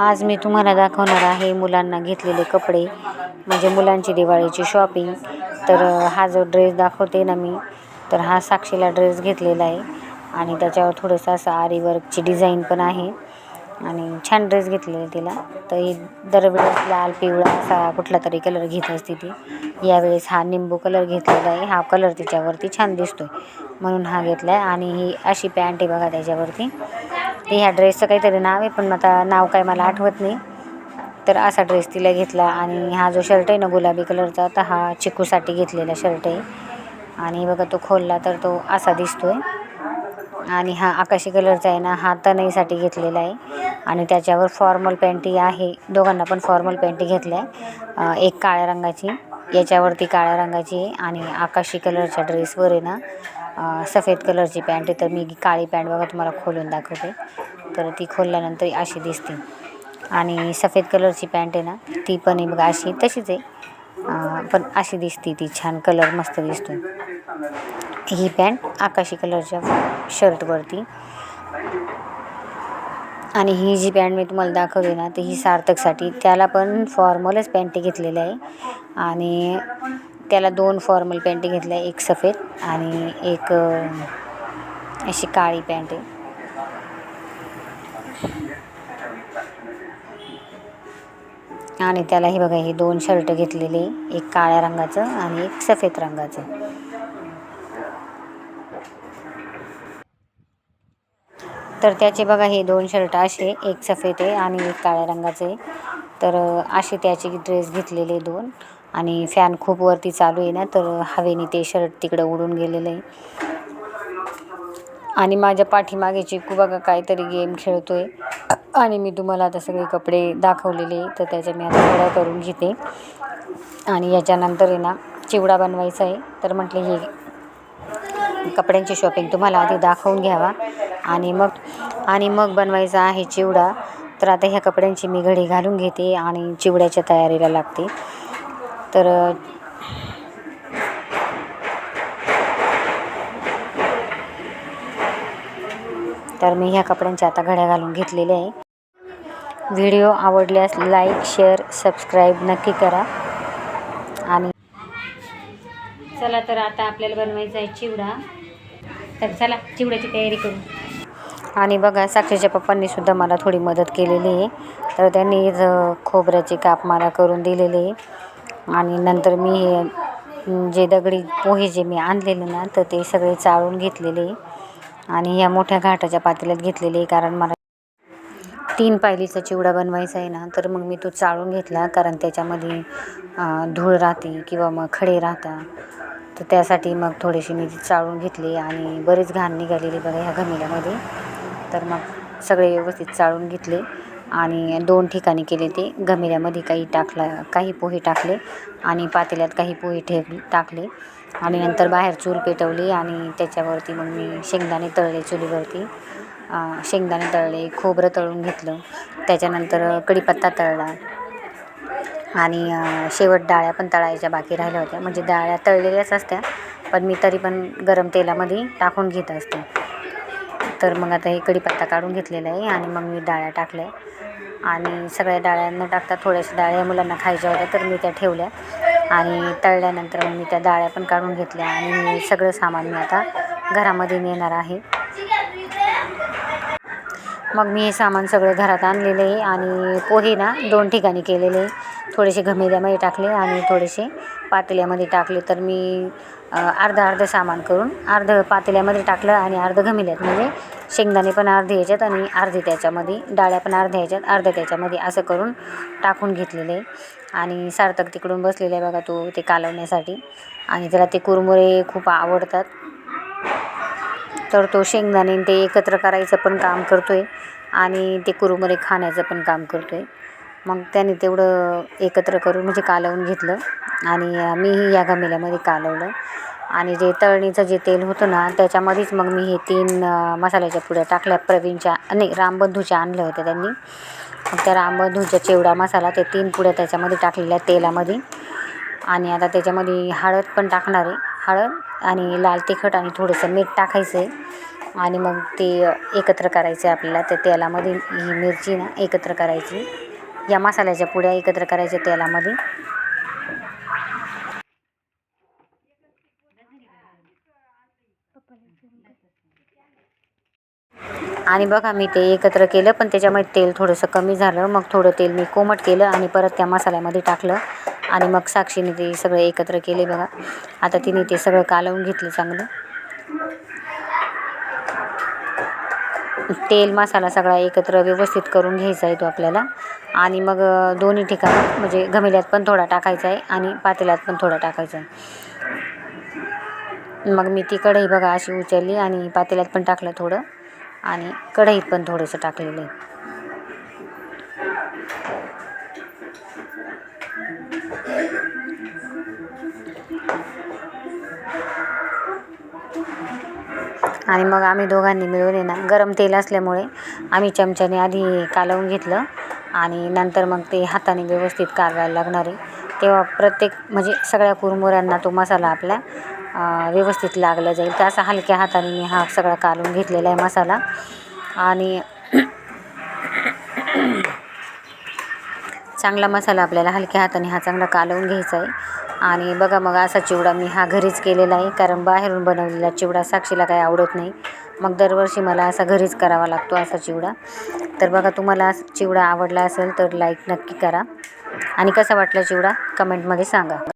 आज मी तुम्हाला दाखवणार आहे मुलांना घेतलेले कपडे म्हणजे मुलांची दिवाळीची शॉपिंग तर हा जो ड्रेस दाखवते ना मी तर हा साक्षीला ड्रेस घेतलेला आहे. आणि त्याच्यावर थोडंसं असं आरी वर्कची डिझाईन पण आहे. आणि छान ड्रेस घेतलेला आहे तिला. तर ही दरवेळेस लाल पिवळा असा कुठला तरी कलर घेत असते ती. यावेळेस हा निंबू कलर घेतलेला आहे. हा कलर तिच्यावरती छान दिसतो आहे म्हणून हा घेतला आहे आणि ही अशी पॅन्ट आहे बघा त्याच्यावरती. ते ह्या ड्रेसचं काहीतरी नाव आहे पण आता नाव काय मला आठवत नाही. तर असा ड्रेस तिला घेतला आणि हा जो शर्ट आहे ना गुलाबी कलरचा तर हा चिकूसाठी घेतलेला शर्ट आहे. आणि बघा तो खोलला तर तो असा दिसतो आहे आणि हा आकाशी कलरचा आहे ना हा तनईसाठी घेतलेला आहे. आणि त्याच्यावर फॉर्मल पॅन्टी आहे. दोघांना पण फॉर्मल पॅन्टी घेतल्या. आहे एक काळ्या रंगाची. याच्यावरती काळ्या रंगाची आहे आणि आकाशी कलरच्या ड्रेसवर आहे ना सफेद कलरची पॅन्ट आहे. तर मी काळी पॅन्ट बघा तुम्हाला खोलून दाखवते. तर ती खोलल्यानंतर अशी दिसते. आणि सफेद कलरची पॅन्ट आहे ना ती पण आहे बघा अशी तशीच आहे. पण अशी दिसते ती छान कलर मस्त दिसतो ही पॅन्ट आकाशी कलरच्या शर्टवरती. आणि ही जी पॅन्ट मी तुम्हाला दाखवली ना तर ही सार्थकसाठी. त्याला पण फॉर्मलच पॅन्ट घेतलेली आहे. आणि त्याला दोन फॉर्मल पॅन्ट घेतल्या एक सफेद आणि एक अशी काळी पॅन्ट आहे. आणि त्याला हे बघा हे दोन शर्ट घेतलेले एक काळ्या रंगाचं आणि एक सफेद रंगाचं. तर त्याचे बघा हे दोन शर्ट असे एक सफेद आहे आणि एक काळ्या रंगाचे तर असे त्याचे ड्रेस घेतलेले दोन. आणि फॅन खूप वरती चालू आहे ना तर हवेने ते शर्ट तिकडं उडून गेलेलं आहे. आणि माझ्या पाठीमागे चिकू बघा काहीतरी गेम खेळतो आहे आणि मी तुम्हाला आता सगळे कपडे दाखवलेले तर त्याच्या मी आता घड्या करून घेते. आणि याच्यानंतर आहे ना चिवडा बनवायचा आहे. तर म्हटले हे कपड्यांची शॉपिंग तुम्हाला आधी दाखवून घ्यावा. आणि मग आणि मग बनवायचा आहे चिवडा. तर आता ह्या कपड्यांची मी घडी घालून घेते आणि चिवड्याच्या तयारीला लागते. तर तर मी ह्या कपड्यांच्या आता घड्या घालून घेतलेल्या आहे. व्हिडिओ आवडल्यास लाईक शेअर सबस्क्राईब नक्की करा. आणि चला तर आता आपल्याला बनवायचा आहे चिवडा. तर चला चिवड्याची तयारी करू. आणि बघा साक्षीच्या पप्पांनी सुद्धा मला थोडी मदत केलेली आहे. तर त्यांनी खोबऱ्याची खोबऱ्याचे काप मला करून दिलेले आहे. आणि नंतर मी हे जे दगडी पोहे जे मी आणलेले ना तर ते सगळे चाळून घेतलेले आणि या मोठ्या घाटाच्या पातेल्यात घेतलेले कारण मला तीन पायलीचा चिवडा बनवायचा आहे ना तर मग मी तो चाळून घेतला कारण त्याच्यामध्ये धूळ राहते किंवा मग खडे राहतात. तर त्यासाठी मग थोडीशी मी ती चाळून घेतली आणि बरीच घाण निघालेली बघा ह्या घमिल्यामध्ये. तर मग सगळे व्यवस्थित चाळून घेतले आणि दोन ठिकाणी केले ते. घमिल्यामध्ये काही टाकला काही पोहे टाकले आणि पातेल्यात काही पोहे ठेव टाकले. आणि नंतर बाहेर चूल पेटवली आणि त्याच्यावरती मग मी शेंगदाणे तळले चुलीवरती. शेंगदाणे तळले खोबरं तळून घेतलं. त्याच्यानंतर कढीपत्ता तळला. आणि शेवट डाळ्या पण तळायच्या बाकी राहिल्या होत्या. म्हणजे डाळ्या तळलेल्याच असत्या पण मी तरी पण गरम तेलामध्ये टाकून घेत असते. तर मग आता हे कढीपत्ता काढून घेतलेला आहे आणि मग मी डाळ्या टाकल्या. आणि सगळ्या डाळ्या न टाकता थोड्याशा डाळ्या मुलांना खायच्या होत्या तर मी त्या ठेवल्या. आणि तळल्यानंतर मग मी त्या डाळ्या पण काढून घेतल्या आणि सगळं सामान मी आता घरामध्ये नेणार आहे. मग मी हे सामान सगळं घरात आणलेलं आहे आणि पोहे ना दोन ठिकाणी केलेले. थोडेसे घमेल्यामध्ये टाकले आणि थोडेसे पातेल्यामध्ये टाकले. तर मी अर्धं अर्धं सामान करून अर्धं पातेल्यामध्ये टाकलं आणि अर्धं घमेल्यात म्हणजे शेंगदाणे पण अर्धे ह्याच्यात आणि अर्धे त्याच्यामध्ये डाळ्या पण अर्ध्या ह्याच्यात अर्ध्या त्याच्यामध्ये असं करून टाकून घेतलेले. आणि सार्थक तिकडून बसलेले आहे बघा तो ते कालवण्यासाठी. आणि त्याला ते कुरमुरे खूप आवडतात. तर तो शेंगदाणे ते एकत्र करायचं पण काम करतो आहे आणि ते कुरमुरे खाण्याचं पण काम करतो आहे मग त्याने तेवढं एकत्र करून म्हणजे कालवून घेतलं आणि मीही या गमेल्यामध्ये कालवलं. आणि जे तळणीचं जे तेल होतं ना त्याच्यामध्येच मग मी हे तीन मसाल्याच्या पुड्या टाकल्या. प्रवीणच्या नाही रामबंधूच्या आणल्या होत्या त्यांनी. मग त्या रामबंधूच्या चिवडा मसाला ते तीन पुड्या त्याच्यामध्ये टाकलेल्या तेलामध्ये. आणि आता त्याच्यामध्ये हळद पण टाकणार आहे. हळद आणि लाल तिखट आणि थोडंसं मीठ टाकायचं आहे. आणि मग ते एकत्र करायचे आपल्याला. त्या तेलामध्ये ही मिरची ना एकत्र करायची. या मसाल्याच्या पुड्या एकत्र करायच्या तेलामध्ये. आणि बघा मी ते एकत्र केलं पण त्याच्यामध्ये तेल थोडंसं कमी झालं. मग थोडं तेल मी कोमट केलं आणि परत त्या मसाल्यामध्ये टाकलं. आणि मग साक्षीने ते सगळं एकत्र केले बघा. आता तिने ते सगळं कालवून घेतलं चांगलं. तेल मसाला सगळा एकत्र व्यवस्थित करून घ्यायचा आहे तो आपल्याला. आणि मग दोन्ही ठिकाणी म्हणजे घमेल्यात पण थोडा टाकायचा आहे आणि पातेल्यात पण थोडा टाकायचा आहे. मग मी ती कढई बघा अशी उचलली आणि पातेल्यात पण टाकलं थोडं. आणि कढईत पण थोडंसं टाकलेलं आहे. आणि मग आम्ही दोघांनी मिळून आहे ना गरम तेल असल्यामुळे आम्ही चमच्याने आधी कालवून घेतलं आणि नंतर मग ते हाताने व्यवस्थित कालवायला लागणार आहे. तेव्हा प्रत्येक म्हणजे सगळ्या कुरमुऱ्यांना तो मसाला आपला व्यवस्थित लागला जाईल. तर असा हलक्या हाताने मी हा सगळा कालवून घेतलेला आहे मसाला. आणि चांगला मसाला आपल्याला हलक्या हाताने हा चांगला कालवून घ्यायचा आहे. आणि बघा मग असा चिवडा मी हा घरीच केलेला आहे कारण बाहेरून बनवलेला चिवडा साक्षीला काही आवडत नाही. मग दरवर्षी मला असा घरीच करावा लागतो असा चिवडा. तर बघा तुम्हाला चिवडा आवडला असेल तर लाईक नक्की करा. आणि कसा वाटला चिवडा? कमेंटमध्ये सांगा.